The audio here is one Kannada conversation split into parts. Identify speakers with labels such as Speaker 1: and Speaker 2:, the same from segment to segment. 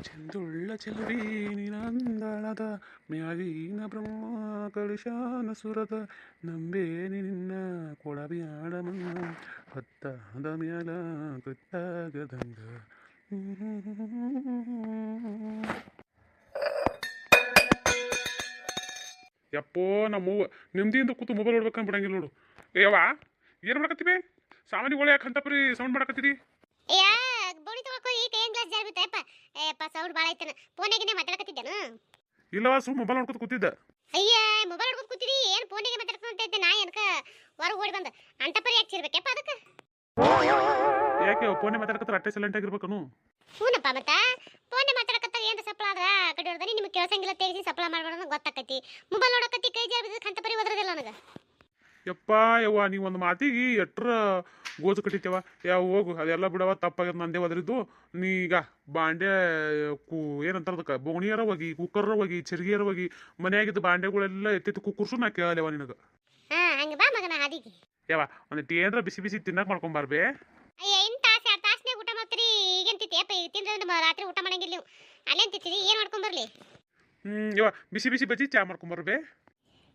Speaker 1: ಚೆಂದುಳ್ಳ ಚೆಲುವಿ ನಿನಂದಳದ ಮ್ಯಾಗಿನ ಬ್ರಹ್ಮ ಕಳಿಶಾನ ಸುರದ ನಂಬೇನಿ ನಿನ್ನ ಕೊಳಬ್ಯಾಡ ಹತ್ತ ಹೊತ್ತಾದ ಮ್ಯಾಲ ಕೃತ್ತಾಗದಂಗ. ಯಪ್ಪೋ ನಮ್ಮವ್ವ ನೆಮ್ಮದಿಯಿಂದ ಕೂತು ಮೊಬೈಲ್ ನೋಡ್ಬೇಕಂತ ಬಿಡಂಗಿಲ್ಲ ನೋಡು. ಏವಾ ಏನು ಮಾಡಕತ್ತೀವಿ ಸಾಮಾನ್ಯಗಳು ಯಾಕೆ ಅಂತಪ್ರಿ ಸೌಂಡ್ ಮಾಡಕತ್ತೀರಿ
Speaker 2: ಏಪ್ಪ ಸೌಂಡ್ ಭಾಳ ಐತನ ಫೋನಾಗಿನೇ ಮಾತಾಡಕತ್ತಿದ್ದೇನು?
Speaker 1: ಇಲ್ಲವ ಸುಮ್ ಮೊಬೈಲ್ ನೋಡ್ಕೊತ ಕೂತಿದ್ದೆ.
Speaker 2: ಅಯ್ಯ ಮೊಬೈಲ್ ನೋಡ್ಕೊತ ಕೂತಿದಿ? ಏನು ಫೋನಿಗೆ ಮಾತಾಡ್ಕೊಂತ ಇದ್ದೆ? ನಾ ಏನಕ ಹೊರಗೆ ಓಡಿ ಬಂದ. ಅಂಟಪರಿ ಯಾಕೆ ಚಿರ್ಬೇಕಪ್ಪ ಅದಕ್ಕೆ?
Speaker 1: ಯಾಕೆ ಫೋನೆ ಮಾತಾಡಕತ್ರ ಅಟ್ಟೆ ಸೈಲೆಂಟ್ ಆಗಿರ್ಬೇಕನು.
Speaker 2: ಹೂನಪ್ಪ ಮತ್ತ? ಫೋನೆ ಮಾತಾಡಕತ್ತ ಏನು ಸಪ್ಲ ಆದ್ರ? ಕಡೆ ಹೊಡ್ದಾನಿ ನಿಮ್ಗೆ ಕೇಳ್ಸಂಗಿಲ್ಲ ತೆಗಿಸಿ ಸಪ್ಪಳ ಮಾಡ್ಬಾರ್ದು ಗೊತ್ತಾಕತಿ. ಮೊಬೈಲ್ ನೋಡಕತ್ತಿ ಕೈ ಜಾರ್ ಬಿದ್ದಕ್ಕೆ ಅಂಟಪರಿ ಒದ್ರದಿಲ್ಲ ನನಗೆ.
Speaker 1: ಯಪ್ಪ ಯವ್ವ ನೀ ಒಂದು ಮಾತಿಗೆ ಎಟ್ರ ಗೋಜು ಕಟ್ಟಿತ್ಯವ ಯಾವ ಹೋಗು. ಅದೆಲ್ಲ ಬಿಡವ ತಪ್ಪಾಗ್ಯದ ನಂದೇ ಒದರಿದ್ದು. ನೀ ಈಗ ಬಾಂಡೆ ಕು ಏನಂತಾರ ಅದಕ್ಕೆ ಬೋಣಿಯರ ಹೋಗಿ ಕುಕ್ಕರ್ ಹೋಗಿ ಚಿರ್ಗಿಯರ ಹೋಗಿ ಮನೆಯಾಗಿದ್ದ ಬಾಂಡೆಗಳೆಲ್ಲ ಎತ್ತಿತ್ತು ಕುಕ್ಕರ್ಸು ನಾ ಕೇಳಲೇವ ನಿನಗೆ.
Speaker 2: ಹಾ ಹಂಗೆ ಬಾ ಮಗನ ಹಾದಿಗೆ.
Speaker 1: ಯವ್ವ ಒಂದಿಟ್ಟು ಏನರ ಬಿಸಿ ಬಿಸಿ ತಿನ್ನಕ್ ಮಾಡ್ಕೊಂಬಾರ್ಬೇ
Speaker 2: ತಿಂದ್ರೆ ರಾತ್ರಿ ಊಟ ಮಾಡಂಗಿಲ್ಲ ಅಲ್ಲೇನು ತಿತ್ತೀರಿ ಏನು ಮಾಡ್ಕೊಂಡ್ ಬರ್ಲಿ?
Speaker 1: ಹ್ಮ್ ಯವ್ವ ಬಿಸಿ ಬಿಸಿ ಬಜ್ಜಿ ಚಾ ಮಾಡ್ಕೊಂಬರ್ಬೇ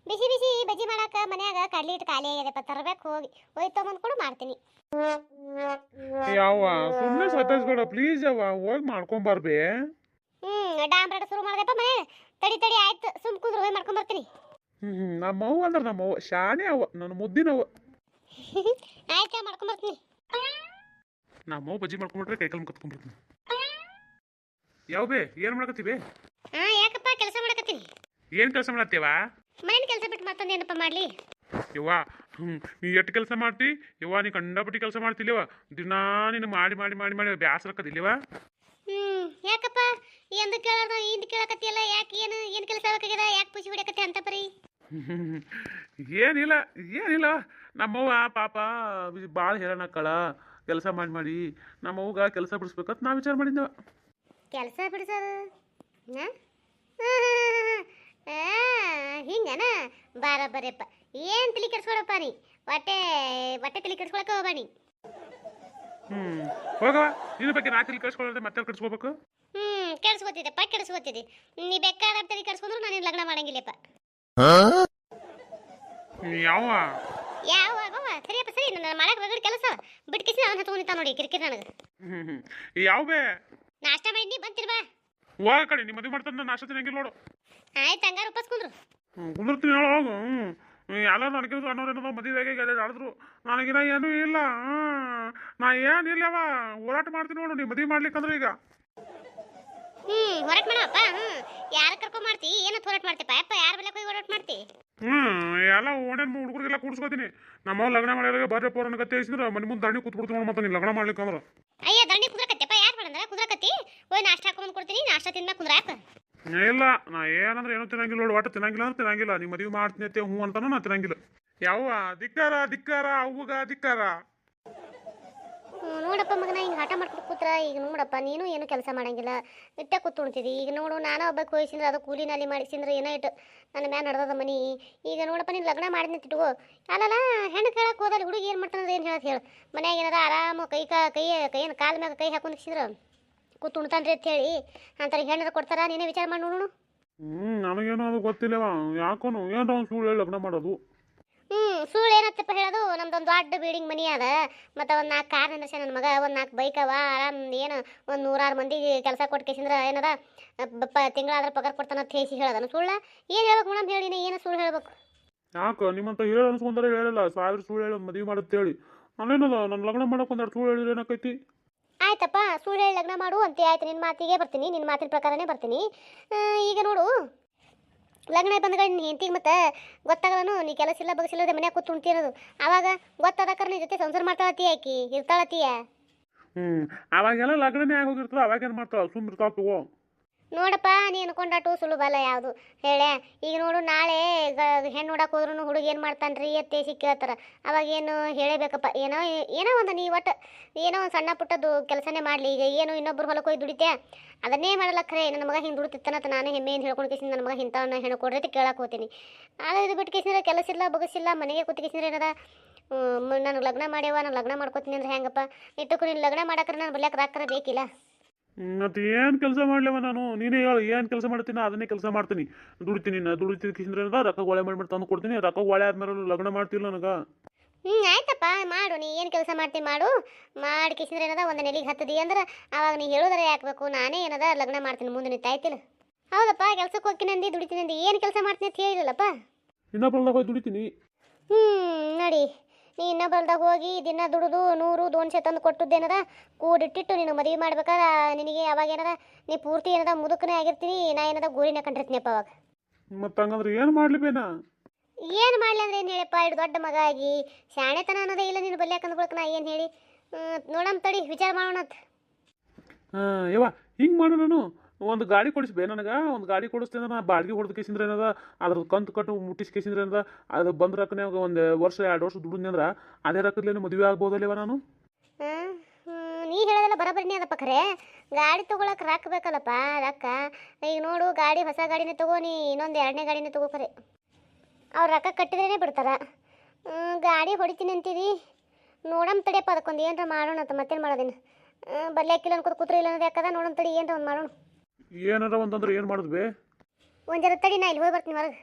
Speaker 2: ಬಿಸಿ ಬಿಸಿ ಬಜ್ಜಿ ಮಾಡಾಕ ಮನ್ಯಾಗ ಕಡ್ಲಿ ಇಟ್ಟು ಖಾಲಿ ಆಗ್ಯದಪ್ಪ ತರಬೇಕು ಹೋಗಿ. ಹೋಗಿ ಕೂಡ ಮಾಡ್ತೀನಿ.
Speaker 1: ಯಾವ ಸುಮ್ಮನೆ ಸತಾಯಿಸ್ಬೇಡ ಪ್ಲೀಸ್ ಯವ್ವ ಹೋಗಿ ಮಾಡ್ಕೊಂಬರ್ಬೇ.
Speaker 2: ಹ್ಮ್ ಡಾಂಬ್ರಾಟ ಶುರು ಮಾಡ್ದಪ್ಪ ಮನೆ. ತಡಿ ತಡಿ ಆಯ್ತು. ಸುಮ್ ಕುಂದ್ರು ಹೋಗಿ ಮಾಡ್ಕೊಂಡ್ ಬರ್ತೀನಿ
Speaker 1: ಹ್ಮ್ ನಮ್ಮವ್ವ ಅಂದ್ರೆ ನಮ್ಮವ್ವ ಶಾನೆ ಅವ ನನ್ನ ಮುದ್ದಿನವ್ವ
Speaker 2: ಆಯ್ತು ಮಾಡ್ಕೊಂಡ್ ಬರ್ತೀನಿ
Speaker 1: ನಮ್ಮವ್ವ ಬಜ್ಜಿ ಮಾಡ್ಕೊಂಡ್ಬಿಟ್ರೆ ಕೈ ಕಾಲು ಕತ್ಕೊಂಡ್ಬಿಡ್ತೀನಿ. ಯಾವ ಬೇ ಏನು ಮಾಡಕತ್ತೀವಿ?
Speaker 2: ಹಾ ಯಾಕಪ್ಪ ಕೆಲಸ ಮಾಡಕತ್ತೀನಿ.
Speaker 1: ಏನು ಕೆಲಸ ಮಾಡತ್ತೇವ?
Speaker 2: ಮತ್ತೊಂದು ಏನಪ್ಪ ಮಾಡ್ಲಿ?
Speaker 1: ಯವ್ವ ನೀ ಎಷ್ಟು ಕೆಲಸ ಮಾಡ್ತಿ? ಯವ್ವ ನೀ ಕಂಡಪಟ್ಟಿ ಕೆಲಸ ಮಾಡ್ತಿಲ್ಲವ? ದಿನಾ ನೀನು ಮಾಡಿ ಮಾಡಿ ಮಾಡಿ ಮಾಡಿ ಬ್ಯಾಸರಕ್ಕದಿಲ್ಲವ
Speaker 2: ಹ್ಮ್ ಯಾಕಪ್ಪ? ಎಂದು ಕೇಳೋದು ಇಂದು ಕೇಳಕತ್ತಿಯಲ್ಲ ಯಾಕೆ ಏನು ಏನು ಕೆಲಸ ಆಗ್ಬೇಕಾಗ್ಯದ ಯಾಕೆ ಪೂಜೆ ಹೊಡ್ಯಕತ್ತಿ ಅಂತ ಪರಿ?
Speaker 1: ಏನಿಲ್ಲ ಏನಿಲ್ಲ. ನಮ್ಮವ್ವ ಪಾಪ ಭಾಳ ಹೇಳಣಕ್ಕಳ ಕೆಲಸ ಮಾಡಿ ಮಾಡಿ. ನಮ್ಮವ್ಗ ಕೆಲಸ ಬಿಡಿಸ್ಬೇಕಂತ ನಾ ವಿಚಾರ ಮಾಡಿದ್ದೆವ.
Speaker 2: ಕೆಲಸ ಬಿಡಿಸೋದು? ಹಾ? ಹಿಂಗನ? ಬಾರ ಬರೇಪ್ಪ ಏನು ತಲೆ ಕೆಡ್ಸ್ಕೊಳಪ್ಪ ನೀ? ಬಟ್ಟೆ ಬಟ್ಟೆ ತಲೆ ಕೆಡ್ಸ್ಕೊಳಕ ಹೋಗ್ಬಾ ನೀ.
Speaker 1: ಹ್ಞೂ ಹೋಗವ ಬಗ್ಗೆ ನಾ ಮತ್ತೆ ಕಳ್ಸ್ಕೋಬೇಕು
Speaker 2: ಹ್ಮ್ ಕೆಡ್ಸ್ಕೊತಿದ್ದೆಪ್ಪ ಕೆಡ್ಸ್ಕೊತಿದ್ದೆ. ನೀ ಬೇಕಾದ ತಲೆ ಕೆಡ್ಸ್ಕೊಂಡ್ರು ನಾನು ಲಗ್ನ ಮಾಡಂಗಿಲ್ಲಪ್ಪ.
Speaker 1: ಯಾವ
Speaker 2: ಸರಿಯಪ್ಪ ಸರಿ. ನನ್ನ ಮಾಡಕ್ ರಗಡ್ ಕೆಲಸ ಬಿಟ್ಕಿಸಿ ಅವನ ಹತ್ತು ನಿಂತ ನೋಡಿ ಕಿರಿಕಿರಿ ನನಗೆ.
Speaker 1: ಯಾವ ಬೇ
Speaker 2: ನಾಷ್ಟ ಮಾಡಿ ನೀ ಬಾ
Speaker 1: ಹೋಗ ಕಡೆ ನಿಮ್ಮ ಮದುವೆ ಮಾಡ್ತಾನೆ ನಾಷ್ಟ ತಿನ್ನಂಗಿಲ್ಲ ನೋಡು.
Speaker 2: ಆಯ್ತು ಹಂಗಾರ ಉಪಸ್ಕೊಂಡ್ರು
Speaker 1: ಕುಂದ್ರು. ಕುಂದಿರ್ತೀನಿ ಹೇಳೋ ಹೋಗು. ಹ್ಞೂ ಎಲ್ಲರೂ ನನಗೆ ಅನ್ನೋರು ಏನೋ ಮದುವೆಗೆ ಆಡಿದ್ರು. ನನಗಿನ ಏನೂ ಇಲ್ಲ. ನಾ ಏನಿಲ್ಲವ ಹೋರಾಟ ಮಾಡ್ತೀನಿ ನೋಡು ನೀ ಮದುವೆ ಮಾಡ್ಲಿಕ್ಕಂದ್ರೆ ಈಗ.
Speaker 2: ಹ್ಮ್ ಹೊರಟ್ ಮಾಡಪ್ಪ ಹ್ಮ್ ಯಾರ ಕರ್ಕೊ ಮಾಡ್ತಿ? ಏನು ಹೋರಾಟ ಮಾಡ್ತಿಪ್ಪ ಅಪ್ಪ ಯಾರ ಬೆಲೆ ಹೋಗಿ ಹೋರಾಟ ಮಾಡ್ತಿ?
Speaker 1: ಹ್ಞೂ ಎಲ್ಲ ಓಣೆನ್ ಹುಡುಗರಿಗೆಲ್ಲ ಕೂಡ್ಸ್ಕೊತೀನಿ. ನಮ್ಮ ಲಗ್ನ ಮಾಡಿದಾಗ ಬರ್ರೆ ಪೋರನ ಕತ್ತೆ ಇಸಿದ್ರೆ ಮನೆ ಮುಂದೆ ದಂಡಿ ಕೂತ್ಬಿಡ್ತೀನಿ ನೋಡಿ ಮತ್ತೆ ನೀನು ಲಗ್ನ ಮಾಡ್ಲಿಕ್ಕಂದ್ರೆ.
Speaker 2: ಅಯ್ಯ ದಂಡಿ ಕುದ್ರಕತ್ತಪ್ಪ ಯಾರು ಮಾಡಂದ್ರ ಕುದ್ರಕತ್ತಿ. ಓಯ್ ನಾಷ್ಟ ಹಾಕೊಂಡ್ ಕೊಡ್ತೀನಿ, ನಾಷ್ಟ ತಿನ್ನ ಕುಂದ್ರ ಯಾಕ
Speaker 1: ಇಲ್ಲ, ನಾ ಏನಂದ್ರೆ ಏನೂ ತಿನ್ನಂಗಿಲ್ಲ ನೋಡು, ಒಟ್ಟು ತಿನ್ನಂಗಿಲ್ಲ ಅಂದ್ರೆ ತಿನ್ನಂಗಿಲ್ಲ. ನೀ ಮದುವೆ ಮಾಡ್ತೀನಿ ಹ್ಞೂ ಅಂತಾನು ನಾ ತಿನ್ನಂಗಿಲ್ಲ. ಯಾವ ಧಿಕ್ಕಾರ ಧಿಕ್ಕಾರ, ಅವ್ವಗ ಧಿಕ್ಕಾರ.
Speaker 2: ನೋಡಪ್ಪ ಮಗನ, ಹಿಂಗೆ ಹಠ ಮಾಡ್ಕೊಂಡು ಕೂತ್ರ. ಈಗ ನೋಡಪ್ಪ, ನೀನು ಏನು ಕೆಲಸ ಮಾಡಂಗಿಲ್ಲ. ಇಟ್ಟೆ ಕೂತ್ ಉಣ್ತಿದ್ದಿ ಈಗ ನೋಡು, ನಾನು ಒಬ್ಬಕ್ಕೆ ಹೋಯ್ಸಿಂದ್ರೆ ಅದು ಕೂಲಿನಲ್ಲಿ ಮಾಡಿಸಿಂದ್ರೆ ಏನೋ ಇಟ್ಟು ನನ್ನ ಮ್ಯಾಲ ನಡೆದದ ಮನಿ. ಈಗ ನೋಡಪ್ಪ, ನೀನು ಲಗ್ನ ಮಾಡಿದ್ನ ತಿಟ್ಕೋ ಅಲ್ಲಲ್ಲ, ಹೆಣ್ಣು ಕೇಳಕ್ಕೆ ಹೋದಲ್ಲಿ ಹುಡುಗಿ ಏನು ಮಾಡ್ತಾನಂದ್ರೆ ಏನು ಹೇಳತ್ ಹೇಳು. ಮನ್ಯಾಗ ಏನಾರ ಆರಾಮ ಕೈ ಕಾ ಕೈ ಕೈಯನ್ನು ಕಾಲ ಮ್ಯಾಗ ಕೈ ಹಾಕೊಂಡು ನಿಕ್ಸಿದ್ರೆ ಕೂತ್ ಉಣ್ತಾನ್ರಿ ಅಂತ ಹೇಳಿ. ಅಂತಾರೆ ಹೆಣ್ಣು ಕೊಡ್ತಾರ? ನೀನೇ ವಿಚಾರ ಮಾಡಿ ನೋಡು
Speaker 1: ಹ್ಞೂ ನನಗೇನೋ ಅದು ಗೊತ್ತಿಲ್ಲವಾ. ಯಾಕೋನು? ಏನೋ ಸುಳ್ಳು ಲಗ್ನ ಮಾಡೋದು.
Speaker 2: ಹ್ಞೂ ಸುಳ್ಳು ಏನತ್ತಪ್ಪ ಹೇಳೋದು? ನಮ್ದೊಂದು ದೊಡ್ಡ ಬಿಲ್ಡಿಂಗ್ ಮನಿ ಅದ. ಮತ್ತು ಒಂದು ನಾಲ್ಕು ಕಾರ್ ನಿಂದ್ರಸ ನನ್ನ ಮಗ ಒಂದು ನಾಲ್ಕು ಬೈಕ್ ಅವ. ಆರಾಮ್ ಏನು ಒಂದು ನೂರಾರು ಮಂದಿಗೆ ಕೆಲಸ ಕೊಟ್ಟು ಕೇಸಿಂದ್ರ ಏನದ? ಬಪ್ಪ ತಿಂಗಳಾದ್ರೆ ಪಗಾರ ಕೊಡ್ತಾನ ಅಂತ ಹೇಸಿ ಹೇಳೋದನ ಸುಳ್ಳ? ಏನು ಹೇಳ್ಬೇಕು ಮೇಡಮ್ ಹೇಳಿ ನೀ ಏನು ಸುಳ್ಳು ಹೇಳ್ಬೇಕು?
Speaker 1: ಯಾಕ ನಿಮ್ಮಂತ ಹೇಳ ಅನ್ಸ್ಕೊಂಡ್ರೆ ಹೇಳಲ್ಲ. ಸಾವಿರ ಸುಳ್ಳು ಹೇಳಿ ಮದ್ವಿ ಮದುವೆ ಮಾಡುತ್ತೆ ಹೇಳಿ. ನಾನೇನದ ನನ್ನ ಲಗ್ನ ಮಾಡಕ್ಕೆ ಒಂದೆರಡು ಸುಳ್ಳು ಹೇಳಿದ್ರೆ ಏನಕೈತಿ?
Speaker 2: ಆಯ್ತಪ್ಪ ಸುಳ್ಳು ಹೇಳಿ ಲಗ್ನ ಮಾಡು ಅಂತ. ಆಯ್ತು ನಿನ್ನ ಮಾತಿಗೆ ಬರ್ತೀನಿ ನಿನ್ನ ಮಾತಿನ ಪ್ರಕಾರನೇ ಬರ್ತೀನಿ. ಈಗ ನೋಡು ಲಗ್ನ ಬಂದ್ಗಳು ನಿನ್ನ ಹೆಂಡತಿಗೆ ಮತ್ತೆ ಗೊತ್ತಾಗಲ್ಲನು, ನೀ ಕೆಲಸ ಇಲ್ಲ ಬಗಸಿಲ್ಲದೆ ಮನ್ಯಾಗ ಕೂತು ಉಣ್ತಿರೋದು ಅವಾಗ ಗೊತ್ತಾದಕ್ಕಾರ ನಿನ್ನ ಜೊತೆ ಸಂಸಾರ ಮಾಡ್ತಾಳತಿ ಆಕಿ ಇರ್ತಾಳತಿಯ
Speaker 1: ಹ್ಞೂ ಅವಾಗೆಲ್ಲ ಲಗ್ನನೇ ಆಗೋಗಿರ್ತದೆ, ಅವಾಗೇನು ಮಾಡ್ತಾಳೆ ಸುಮ್ಮನೆ ಇರ್ತಾವ ತಗೋ.
Speaker 2: ನೋಡಪ್ಪ, ನೀ ಅನ್ಕೊಂಡಾಟು ಸುಲಭಲ್ಲ ಯಾವುದು. ಹೇಳೆ, ಈಗ ನೋಡು, ನಾಳೆ ಹೆಣ್ಣು ನೋಡಕ್ಕೆ ಹೋದ್ರೂ ಹುಡುಗ ಏನು ಮಾಡ್ತಾನ್ರಿ? ಎತ್ತೇಸಿ ಕೇಳ್ತಾರ. ಅವಾಗ ಏನು ಹೇಳಬೇಕಪ್ಪ. ಏನೋ ಏನೋ ಒಂದು ನೀ ಒಟ್ಟು, ಏನೋ ಒಂದು ಸಣ್ಣ ಪುಟ್ಟದ್ದು ಕೆಲಸನೇ ಮಾಡಲಿ. ಈಗ ಏನು ಇನ್ನೊಬ್ರು ಹೊಲಕ್ಕೆ ಹೋಗಿ ದುಡಿತೆ ಅದನ್ನೇ ಮಾಡಲ್ಲ ಖರೆ. ನನ್ನ ಮಗ ಹಿಂಗೆ ದುಡಿತಿತ್ತನಂತ ನಾನು ಹೆಮ್ಮೆಯಿಂದ ಹೇಳ್ಕೊಂಡು ಕೇಸಿನ ನನ್ನ ಮಗ ಇಂಥವನ್ನ ಹೆಣ್ಣು ಕೊಡ್ರಿ ಅಂತ ಕೇಳಕ್ಕೆ ಹೋಗ್ತೀನಿ ಆದರೆ ಇದು ಬಿಟ್ಟು ಕೇಸಿಂದ್ರೆ ಕೆಲಸ ಇಲ್ಲ ಬಗಸಿಲ್ಲ ಮನೆಗೆ ಕೂತು ಕೇಸಿಂದ್ರೆ ಏನದ? ನಾನು ಲಗ್ನ ಮಾಡ್ಯವ ನಾನು ಲಗ್ನ ಮಾಡ್ಕೋತೀನಿ ಅಂದ್ರೆ ಹೆಂಗಪ್ಪ? ಇಟ್ಟುಕು ನೀನು ಲಗ್ನ ಮಾಡಕ್ರೆ, ನಾನು ಬರ್ಲಿಕ್ಕೆ ರಾಕ್ರ ಬೇಕಿಲ್ಲ?
Speaker 1: ಮತ್ತೆ ಏನು ಕೆಲಸ ಮಾಡ್ಲೇವ ನಾನು? ನೀನೇ ಹೇಳು ಏನು ಕೆಲಸ ಮಾಡ್ತೀನಿ ಅದನ್ನೇ ಕೆಲಸ ಮಾಡ್ತೀನಿ. ದುಡಿತೀನಿ ನಾ ದುಡಿತೀನಿ ಕಿಸಿಂದ್ರೆ ರೊಕ್ಕ ಒಳೆ ಮಾಡಿ ತಂದು ಕೊಡ್ತೀನಿ. ರೊಕ್ಕ ಒಳೆ ಆದ್ಮೇಲೆ ಲಗ್ನ ಮಾಡ್ತಿಲ್ಲ ನನಗೆ.
Speaker 2: ಹ್ಞೂ ಆಯ್ತಪ್ಪ ಮಾಡು ನೀ ಏನು ಕೆಲಸ ಮಾಡ್ತೀನಿ ಮಾಡು. ಮಾಡಿ ಕಿಸಿದ್ರೆ ಏನದ ಒಂದು ನೆಲೆಗೆ ಹತ್ತದಿ ಅಂದ್ರೆ ಅವಾಗ ನೀ ಹೇಳೋದ್ರೆ ಯಾಕಬೇಕು ನಾನೇ ಏನದ ಲಗ್ನ ಮಾಡ್ತೀನಿ ಮುಂದೆ ನಿಂತ ಆಯ್ತಿಲ್ಲ. ಹೌದಪ್ಪ ಕೆಲ್ಸಕ್ಕೆ ಹೋಗ್ತೀನಿ ಅಂದು ದುಡಿತೀನಿ ಅಂದು ಏನು ಕೆಲಸ ಮಾಡ್ತೀನಿ ಅಂತ ಹೇಳಿಲ್ಲಪ್ಪ
Speaker 1: ಇನ್ನೊಬ್ಬಳ್ದಾಗ ಹೋಗಿ ದುಡಿತೀನಿ.
Speaker 2: ಹ್ಞೂ ನೋಡಿ. ನೀ ಇನ್ನೊಬ್ಬಲ್ದಾಗ ಹೋಗಿ ದಿನ ದುಡಿದು ನೂರು ದೋನ್ಸೆ ತಂದು ಕೊಟ್ಟದ್ದೇನದ? ಕೂಡಿಟ್ಟಿಟ್ಟು ನೀನು ಮದುವೆ ಮಾಡ್ಬೇಕಾದ್ರೆ ನಿನಗೆ ಅವಾಗ ಏನದ? ನೀ ಪೂರ್ತಿ ಏನದ? ಮುದುಕನೇ ಆಗಿರ್ತೀನಿ. ನಾ ಏನದ? ಗೋರಿನ ಕಂಡಿರ್ತೀನಪ್ಪ ಅವಾಗ.
Speaker 1: ಮತ್ತೆ ಹಂಗಂದ್ರೆ ಏನು ಮಾಡ್ಲಿ ಬೇನಾ?
Speaker 2: ಏನು ಮಾಡಲಿ ಅಂದ್ರೆ ಏನು ಹೇಳಪ್ಪ? ಇಡು ದೊಡ್ಡ ಮಗ ಆಗಿ ಶಾಣೆತನ ಅನ್ನೋದೇ ಇಲ್ಲ ನೀನು ಬಲ್ಯಾಕ ಅಂದ್ಕೊಳಕ್ ನಾ ಏನು ಹೇಳಿ? ನೋಡಮ್ ತಡಿ ವಿಚಾರ ಮಾಡೋಣ ಅಂತ
Speaker 1: ಹಾಂ ಯವ್ವ ಹಿಂಗೆ ಮಾಡು ನಾನು. ಒಂದು ಗಾಡಿ ಕೊಡಿಸ್ಬೇ ನನಗೆ, ಒಂದು ಗಾಡಿ ಕೊಡಿಸ್ತೇನೆ ನಾ ಬಾಡಿಗೆ ಹೊಡೆದ ಏನದ, ಅದ್ರ ಕಂತು ಕಟ್ಟು ಮುಟ್ಟಿಸ್ ಕೇಸಿಂದ್ರೆ ಏನದ, ಅದು ಬಂದ ಒಂದು ವರ್ಷ, ಎರಡು ವರ್ಷ ದುಡಿದ್ನಿ ಅಂದ್ರೆ ಅದೇ ರೊಕ್ಕದ್ಲೇನು ಮದುವೆ ಆಗ್ಬೋದಲ್ಲೇವ ನಾನು?
Speaker 2: ನೀ ಹೇಳೋದೆಲ್ಲ ಬರಬರಿನೇ ಅದಪ್ಪ ಖರೆ. ಗಾಡಿ ತೊಗೊಳಕ್ಕೆ ರೊಕ್ಕ ಬೇಕಲ್ಲಪ್ಪ, ರೊಕ್ಕ. ಈಗ ನೋಡು, ಗಾಡಿ, ಹೊಸ ಗಾಡಿನೇ ತಗೋ, ನೀ ಇನ್ನೊಂದು ಎರಡನೇ ಗಾಡಿನೇ ತಗೋ ಖರೆ. ಅವ್ರು ರೊಕ್ಕ ಕಟ್ಟಿದ್ರೇ ಬಿಡ್ತಾರ. ಗಾಡಿ ಹೊಡಿತೀನಿ ಅಂತೀರಿ? ನೋಡಮ್ ತಡಿಯಪ್ಪ ಅದಕ್ಕೊಂದು ಏನರ ಮಾಡೋಣ ಅಂತ ಮತ್ತೇನು ಮಾಡೋದಿನ? ಬರ್ಲಿಕ್ಕಿಲ್ಲ ಅನ್ಕೋದು ಕೂತ್ರ ಇಲ್ಲ ಅನ್ನೋದು ಯಾಕದ? ನೋಡಮ್ ತಡಿ, ಏನರ ಒಂದು ಮಾಡೋಣ.
Speaker 1: ಏನಾರ ಒಂದಂದ್ರೆ ಏನು ಮಾಡೋದು ಬೇ?
Speaker 2: ಒಂದು ತಡಿ ನಾ ಇಲ್ಲಿ ಹೋಗಿ ಬರ್ತೀನಿ ಹೊರಗೆ.